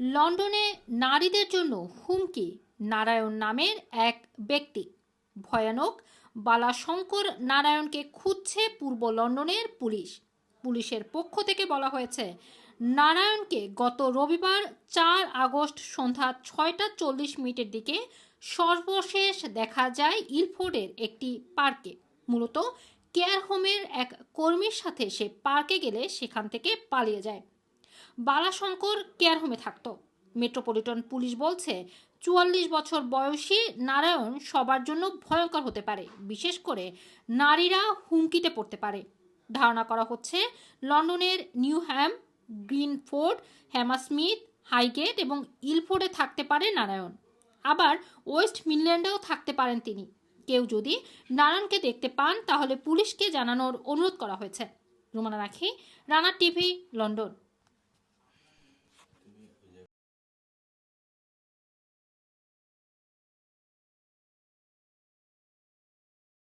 লন্ডনে নারীদের জন্য হুমকি নারায়ণ নামের এক ব্যক্তি। ভয়ানক, বালাশঙ্কর নারায়ণকে খুঁজছে পূর্ব লন্ডনের পুলিশ। পুলিশের পক্ষ থেকে বলা হয়েছে, নারায়ণকে গত রবিবার চার আগস্ট সন্ধ্যা ছয়টা চল্লিশ মিনিটের দিকে সর্বশেষ দেখা যায় ইলফোর্ডের একটি পার্কে। মূলত কেয়ার হোমের এক কর্মীর সাথে সে পার্কে গেলে সেখান থেকে পালিয়ে যায়। বালাশঙ্কর কেয়ার হোমে থাকত। মেট্রোপলিটন পুলিশ বলছে, চুয়াল্লিশ বছর বয়সী নারায়ণ সবার জন্য ভয়ঙ্কর হতে পারে, বিশেষ করে নারীরা হুমকিতে পড়তে পারে। ধারণা করা হচ্ছে, লন্ডনের নিউ হ্যাম, গ্রিনফোর্ড হ্যামাস্মিথ হাইগেট এবং ইলফোর্ডে থাকতে পারে নারায়ণ। আবার ওয়েস্ট মিডল্যান্ডেও থাকতে পারেন তিনি। কেউ যদি নারায়ণকে দেখতে পান, তাহলে পুলিশকে জানানোর অনুরোধ করা হয়েছে। রুমানা রাখি, রানা টিভি, লন্ডন।